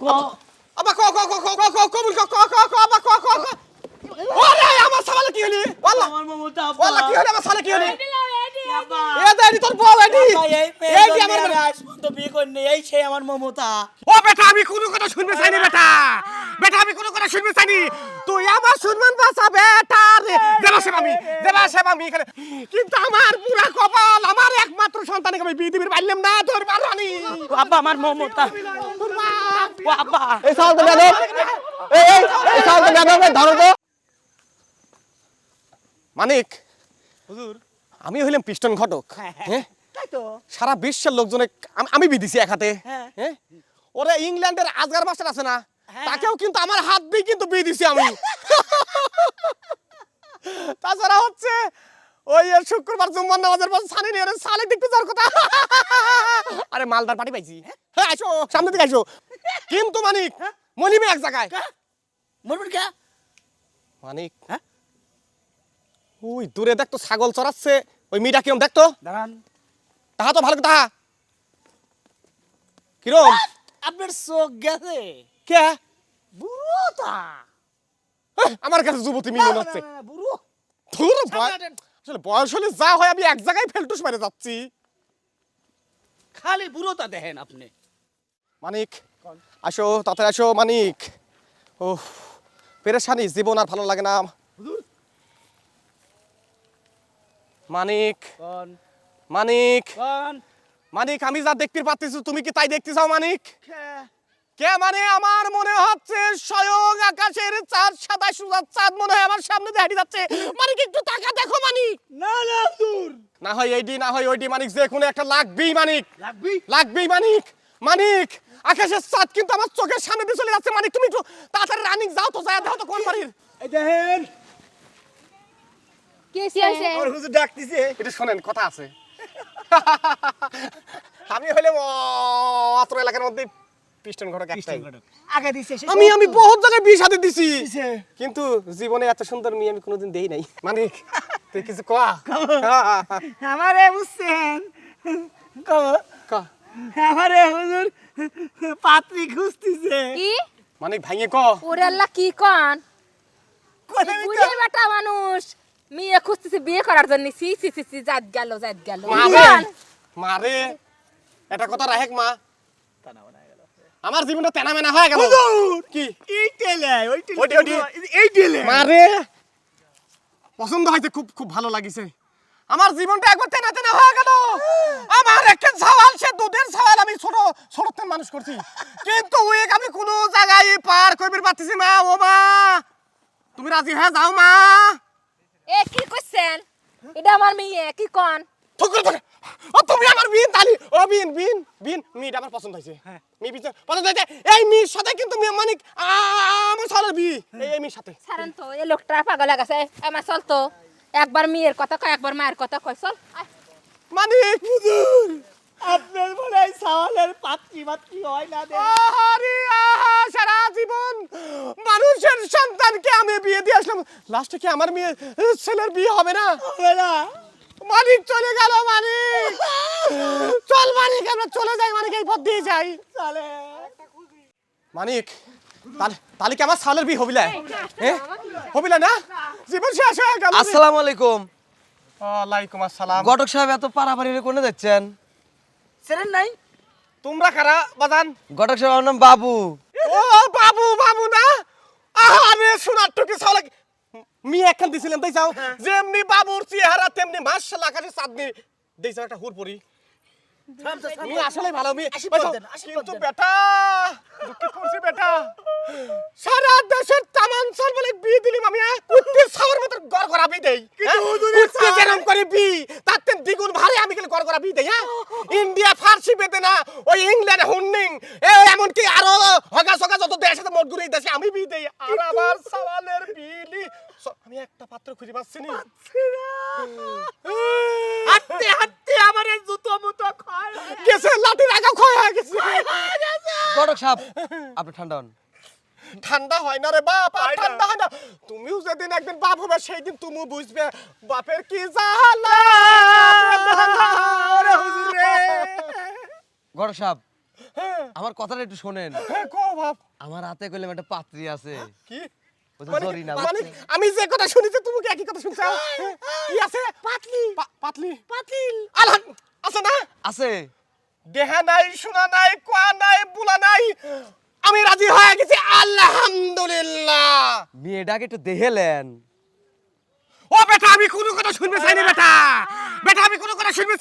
আবা ক ক ক ক ক ক কবুল ক ক ক ক আবা ক ক ক। ওরে আমার সালে কি হলি? ওয়াল্লাহ। আমার মমতা আব্বা। ওয়াল্লাহ কি হলি আমার সালে কি হলি? এ তোর বউ এডি আমার বিয়ে করিনি এই সে আমার মমতা। ও বেটা আমি কোনো কথা শুনবে চাইনি বেটা। বেটা আমি কোনো কথা শুনবে চাইনি। তুই আমার শুনবেন বাসা বেটা রে। দেবা সেবা আমি দেবা সেবা আমি এখানে। কিন্তু আমার পুরা কপাল আমার একমাত্র সন্তানকে আমি দিবির পারলাম না তোর বারানি আব্বা আমার মমতা। তোর বাপ। ও আব্বা। এই সাল তো বেদব। এই এই এই সাল তো বেদব ধরো তো। মানিক হুজুর। আমি হইলাম পিস্টন ঘটক হ্যাঁ তাই তো। সারা বিশ্বের লোকজনে আমি- বিদিছি এক হাতে হ্যাঁ। হ্যাঁ? ওরে ইংল্যান্ডের আজগার মাস্টার আছে না? হ্যাঁ। তাকেও কিন্তু আমার হাত দিয়ে কিন্তু বিয়ে দিছি আমি। তাছাড়া হচ্ছে ওই শুক্রবার জুম্মার নামাজের পর সানি নিয়ে সালে দেখতে যাওয়ার কথা। আরে মালদার পার্টি পাইছি হ্যাঁ? আসো সামনে দিকে আসো কিন্তু মানিক মনিবে এক জায়গায়। কে? মানিক। হ্যাঁ? ওই দূরে দেখতো ছাগল চড়াচ্ছে ওই মিটা কিরম দেখতো? দাঁড়ান। তাহা তো ভালো তাহা কিরম? আপনার চোখ গেছে। কে? আমার কাছে যুবতী মেয়ে হচ্ছে বুড়ো। ধুর, বয়- আসলে বয়স হলে যা হয় আমি এক জায়গায় ফেলটুস মেরে যাচ্ছি। খালি দেখেন আপনি। মানিক আসো তাড়াতাড়ি আসো মানিক। ও পেরেশানি জীবন আর ভালো লাগে না। মানিক। মানিক। মানিক আমি যা দেখতে পাচ্ছি তুমি কি তাই দেখতে চাও মানিক? কে কে মানে? আমার মনে হচ্ছে স্বয়ং আকাশের চাঁদ সাদা সুজার চাঁদ মনে হয় আমার সামনে দিয়ে হাঁটি যাচ্ছে। মানিক একটু টাকা দেখো মানিক। না না দূর। না হয় এইডি না হয় ওইডি মানিক যে কোনো একটা লাগবেই মানিক। লাগবি লাগবেই মানিক। মানিক আকাশের চাঁদ কিন্তু আমার চোখের সামনে দিয়ে চলে যাচ্ছে। মানিক তুমি একটু তাড়াতাড়ি রানিং যাও তো যায় দেখো তো কোন বাড়ির। এই দেখেন। কি হয়েছে? ওর হুজুর ডাকতিছে। এটা শোনেন কথা আছে। আমি হলে অত্র এলাকার মধ্যে পিস্টন ঘটক একটাই। আগে দিছে আমি আমি বহুত জায়গায় বিয়ে সাথে দিছি। কিন্তু জীবনে এত সুন্দর মেয়ে আমি কোনোদিন দেই নাই। মানিক তুই কিছু কয়া আমারে বুঝছেন কব। আমারে হুজুর পাত্রী খুঁজতিছে। কি? মানিক ভাইয়ে ক? ওরে আল্লাহ কি কন? কোনে বুঝে বেটা মানুষ। মেয়ে খুঁজতেছে বিয়ে করার জন্য। সি সি সি সি জাত গেল জাত গেল। মারে মারে এটা কথা রাহেক মা। আমার জীবনটা তেনা মেনা হয়ে গেল। কি? এই টেলে ওই টেলে। এই টেলে। মারে। পছন্দ হয়েছে খুব খুব ভালো লাগিছে। আমার জীবনটা একবার তেনা তেনা হয়ে গেল। আমার একটা সওয়াল সে দুধের সওয়াল আমি ছোট ছোট মানুষ করছি। কিন্তু উইক আমি কোনো জায়গায় পার করবে পারতেছি মা ও মা তুমি রাজি হয়ে যাও মা। এ কি কইছেন? এটা আমার মেয়ে কি কন? ঠুকরে ঠুকরে। ও তুমি আমার বিন তালি ও বিন বিন বিন মিট আমার পছন্দ হয়েছে। হ্যাঁ। মি বিন পছন্দ হয়েছে। এই মির সাথে কিন্তু মি মানিক আমার সালের বি এই এই মির সাথে। ছাড়েন তো এ লোকটা পাগল আমার চল তো। একবার মেয়ের কথা কয় একবার মায়ের কথা কয় চল। মানিক হুজুর আপনার বলে এই সাওয়ালের পাত্রী পাত্রী হয় না আহারে আহা সারা জীবন মানুষের সন্তানকে আমি বিয়ে দিয়ে আসলাম। লাস্টে কি আমার মেয়ে ছেলের বিয়ে হবে না? হবে না। মানিক চলে গেল মানিক। চল মানিক আমরা চলে যাই মানিক এই পথ দিয়ে যাই। চলে। মানিক তাহলে কি আমার সালের বিয়ে হবিলা? হ্যাঁ হবিলা না? জীবন শেষ হয়ে গেল। আসসালামু আলাইকুম ওয়ালাইকুম আসসালাম। ঘটক সাহেব এত পারাপারি কোনে যাচ্ছেন সেরেন নাই। তোমরা কারা? বাজান। ঘটক সাহেব আমার নাম বাবু। ও বাবু বাবু না? আরে শোনার টুকি সালে মি একখান দিছিলাম তাই যাও। যেমনি বাবুর চেহারা তেমনি মাশাআল্লাহ আকাশে চাঁদনি। দেইছো একটা হুর পরি। মি আসলে ভালো মি কিন্তু বেটা দুঃখ করছি বেটা। সারা দেশের তামানসাল বলে বি দিলিম আমি হ্যাঁ? কুত্তে ছাওয়ার মতো গড়া বিয়ে দেই হ্যাঁ? কুত্তে যেরকম করে বি তার তেন দ্বিগুণ ভারে আমি গেলে গড়া বিয়ে দেই হ্যাঁ? ইন্ডিয়া ফার্সি বেদে না ওই ইংল্যান্ড হুন্নিং এ এমনকি আরও হগা সগা যত দেশ আছে মোট ঘুরে দেশে আমি বিয়ে দেই আর আবার সাওয়ালের বিলি স- আমি একটা পাত্র খুঁজে পাচ্ছি না। হাঁটতে হাঁটতে আমার এই জুতো মুতো খায় গেছে। লাঠি রাখা ক্ষয় হয়ে গেছে। ঘটক সাহেব আপনি ঠান্ডা হন। ঠান্ডা হয় না রে বাপ আর ঠান্ডা হয় না। তুমিও যেদিন একদিন বাপ হবে সেই দিন তুমিও বুঝবে। বাপের কি জ্বালা ওরে হুজুর রে। ঘটক সাহেব হ্যাঁ। আমার কথাটা একটু শোনেন। হ্যাঁ কো বাপ। আমার হাতে কইলাম একটা পাত্রী আছে। কি? মানে- মানে আমি যে কথা শুনেছি তুমি একই কথা শুনছো? হ্যাঁ? কি আছে? পাতলি। পাতলি। পাতিল। আলহাম আছে না? আছে। দেহা নাই শোনা নাই কোয়া নাই বুলা নাই। আমি রাজি হয়ে গেছি আলহামদুলিল্লাহ। মেয়েটাকে একটু দেখেলেন ও বেটা আমি কোনো কথা শুনবে চাইনি বেটা। বেটা আমি কোনো কথা শুনবে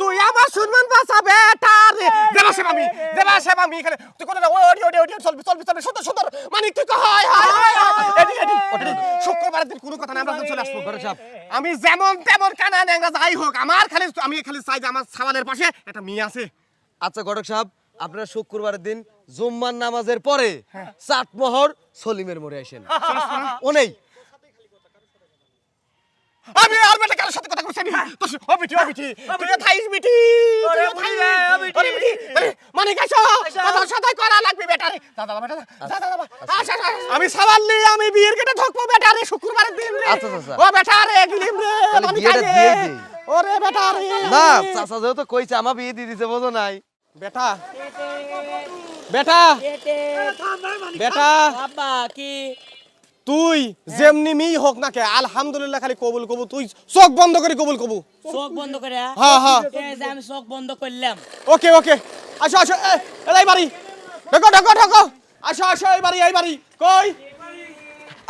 তুই আমার শুনবেন বাসা বেটা রে। দেবা সেবা আমি দেবা সেবা আমি এখানে। তুই কোনো না ওডি ওডি ওডি চলবি চলবি চলবি। সুন্দর সুন্দর। মানে তুই হাই হাই এডি এডি শুক্রবারের দিন কোনো কথা না আমরা চলে আসব। সাহেব আমি যেমন তেমন কানা ন্যাংরা যাই হোক আমার খালি আমি খালি চাই যে আমার সাবানের পাশে একটা মেয়ে আছে। আচ্ছা গড়ক সাহেব আপনারা শুক্রবারের দিন জুম্মার নামাজের পরে চাটমোহর সলিমের মোড়ে আসেন। ও নেই। আমি আর বেটা কারোর সাথে কথা কইছি না তো ও বিটি ও বিটি তুই থাইস বিটি তুই থাইস। ওরে বিটি আরে মানে কাইছো কথা সাথে করা লাগবে বেটা রে। দাদা বেটা দাদা দাদা আচ্ছা আচ্ছা। আমি সাবান লি আমি বিয়ের গেটে ঢুকবো বেটা রে শুক্রবারের দিন রে। আচ্ছা, আচ্ছা, ও বেটা রে গিলিম রে মানে কাজে। ওরে বেটা রে। না চাচা যেহেতু কইছে আমার বিয়ে দিয়ে দিতে বোঝো নাই। বেটা। বেটা। বেটা। বাবা কি? তুই যেমনি মি হোক না কে আলহামদুলিল্লাহ খালি কবুল কবু তুই চোখ বন্ধ করে কবুল কবু চোখ বন্ধ করে? হ্যাঁ হ্যাঁ এই যে আমি চোখ বন্ধ করলাম। ওকে ওকে। আসো আসো। এই বাড়ি। ঢোকো ঢোকো ঢোকো। আসো আসো এই বাড়ি এই বাড়ি। কই?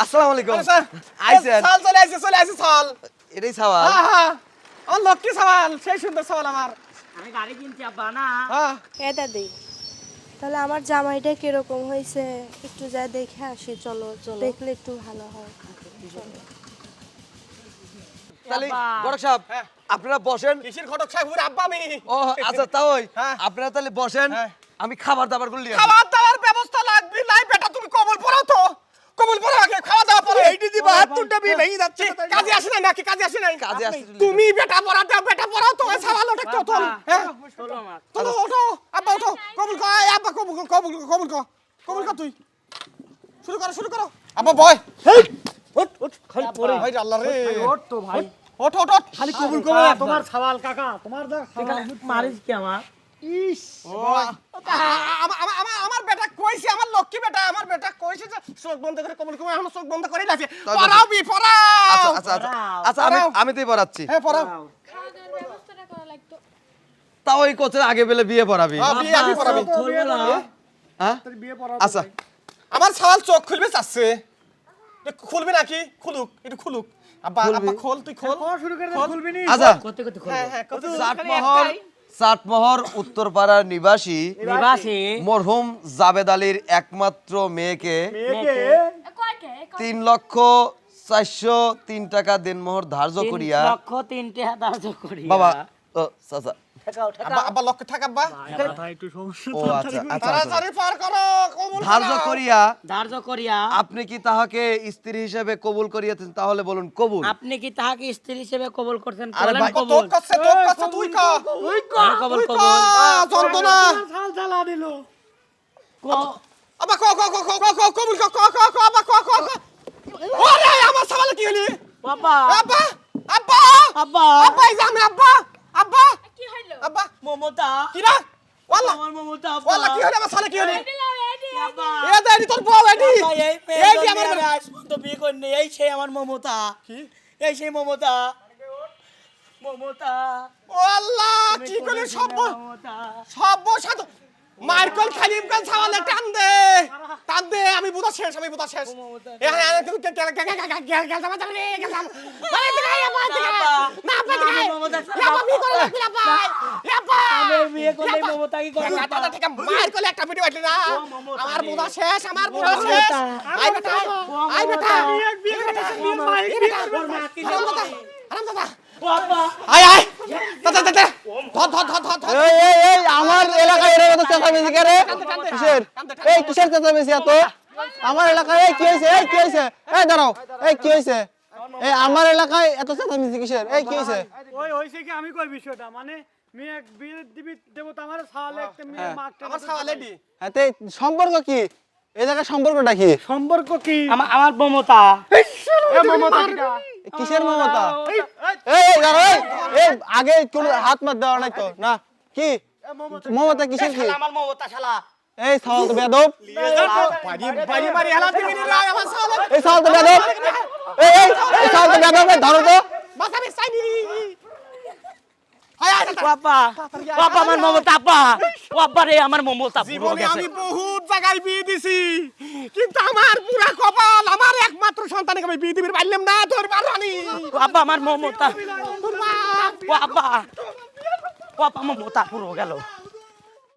আসসালামু আলাইকুম। আইছেন? সাল চলে আসছে চলে আসছে সাল। এটাই সাওয়াল। হ্যাঁ হ্যাঁ আমার লক্ষ্মী সাল সেই সুন্দর সাল আমার। আমি গাড়ি কিনছি আব্বা না? হ্যাঁ এ দাদি তাহলে আমার জামাইটা কীরকম হয়েছে? একটু যা দেখে আসি চলো চলো। দেখলে একটু ভালো হয়। চলো তাহলে গড়ক সাহেব হ্যাঁ। আপনারা বসেন। কিসির ঘটক সাহেবের আব্বা আমি। ও আচ্ছা হ্যাঁ। আপনারা তাহলে বসেন। হ্যাঁ। আমি খাবার দাবারগুলো খাবার দাবার ব্যবস্থা লাগবে। নাই বেটা তুমি কবল পড়াও তো। কবল পড়াও আগে খাওয়া দাওয়া পরে এইটি দিবা হাত তুলটা বি ভেঙে যাচ্ছে কাজে আসে নাই নাকি কাজে আসে নাই? কাজে দিলে- তুমি বেটা পড়াতে বেটা পড়াও তো সাওয়াল ওটা তোল হ্যাঁ? চলো তোলো ওঠো আব্বা ওঠো কবুল কর আব্বা কবুল কর কবুল কর কবুল কর কবুল কর তুই। শুরু করো শুরু করো। আব্বা বয়। উঠ উঠ খালি পড়ে। ভাই আল্লাহ রে। ওঠ তো ভাই। ওঠ ওঠ ওঠ। খালি কবুল করো তোমার সওয়াল কাকা তোমার দা মারিস কি আমার? ইস আমার বেটা কইছে আমার লক্ষ্মী বেটা আমার বেটা কইছে যে চোখ বন্ধ করে কবুল করে এখন চোখ বন্ধ করে আছে পড়াও বি পড়াও। আচ্ছা আচ্ছা আচ্ছা আচ্ছা আমি আমি তো পড়াচ্ছি। হ্যাঁ পড়াও। তাও এই কোচের আগে বেলে বিয়ে পড়াবি। হ্যাঁ, বিয়ে পড়াবি। হ্যাঁ? আচ্ছা। আমার সওয়াল চোখ খুলবে চাচ্ছে। খুলবে নাকি? খুলুক একটু খুলুক। আব্বা? আব্বা খোল তুই খোল। শুরু করে খুলবি নি? আচ্ছা। কত কত হ্যাঁ হ্যাঁ কত চাটমোহর উত্তরপাড়ার নিবাসী নিবাসী মরহুম জাবেদ আলীর একমাত্র মেয়েকে তিন লক্ষ চারশো তিন টাকা দেনমোহর ধার্য করিয়া লক্ষ তিন টাকা ধার্য করিয়া। বাবা ও চাচা আব্বা আব্বা লক্ষ্য থাক আব্বা ও আচ্ছা আচ্ছা আচ্ছা। তাড়াতাড়ি পার করো কবুল ধার্য করো। করিয়া। ধার্য করিয়া। আপনি কি তাহাকে স্ত্রী হিসেবে কবুল করিয়াছেন তাহলে বলুন কবুল। আপনি কি তাহাকে স্ত্রী হিসেবে কবুল করছেন আরে ভাই, কবুল। তোর কাছে তোর কাছে তুই কা তুই কবুল। কা কবুল যন্ত্রণা সাল জ্বালা দিল আব্বা ক ক ক ক ক ক কবুল ক ক ক ক আব্বা ক ক ক। ওরে আমার সওয়াল কি হলি বাবা। আব্বা আব্বা। আব্বা। আব্বা আমি আব্বা। আব্বা। মমতা। কিরা ওয়াল্লাহ আমার মমতা আব্বা। ওয়াল্লাহ কি হলি আমার সালে কি হলি এ দেরি তোর বউ এডি। এডি আমার আমি আজ বিয়ে করনি। এই সেই আমার মমতা। কি? এই সেই মমতা। মমতা। ও আল্লাহ কি করে সব মমতা। সব সাথে মার্কল খালিম কাল সাওয়ালে টান দে টান দে আমি বুঝা শেষ আমি বুঝা শেষ এ হ্যাঁ হ্যাঁ কিন্তু গেল গেল গেল গেল গেল যাবা যাবে রে গেল মানে তো গায় আপা তো গায় না আপা তো গায় ইয়া বাবি করে লাগবি না ভাই ইয়া পা আমি বিয়ে করলে মমতা কি করবে দাদা ঠিক মার কলে একটা ভিডিও বাটলি না আমার বুঝা শেষ আমার বুঝা শেষ আই বেটা আই বেটা বিয়ে বিয়ে বেটা আরাম দাদা আরাম দাদা আয় আয়। ধর ধর ধর ধর। ধর এই এই এই আমার এলাকায় এর মতো চেঁচামেচি কে রে? কিসের? এই কিসের চেঁচামেচি এত? আমার এলাকায় এই কি হয়েছে? এই কি হয়েছে? এই দাঁড়াও। এই কি হয়েছে? এই আমার এলাকায় এত চেঁচামেচি কিসের? এই কি হয়েছে? ওই হয়েছে কি? আমি কই বিষয়টা? মানে দি এতে সম্পর্ক কি? এই জায়গায় সম্পর্কটা কি? সম্পর্ক কি? আমার আমার মমতা। এ মমতা কিটা? কিসের মমতা? এই দাঁড়াও এই এই আগে কোনো হাত মাত দেওয়া নাই তো না কি? মমতা কিসের কি? আমার মমতা শালা। এই সাল তো বেদব হেলা রায় আমার সালে এই সাল তো বেদব এই এই এই তো বেদব ধরো তো। মাথা বেসাই আয় বাবা বাবা আমার মমতা আপা বাবা রে আমার মমতা জীবনে আমি বহুত জায়গায় বিয়ে দিছি কিন্তু আমার পুরা কপাল আমার একমাত্র সন্তানকে আমি বিয়ে দিবি পারলাম না তোর বারানি বাবা আমার মমতা বাবা বাবা মমতা পুরো গেল।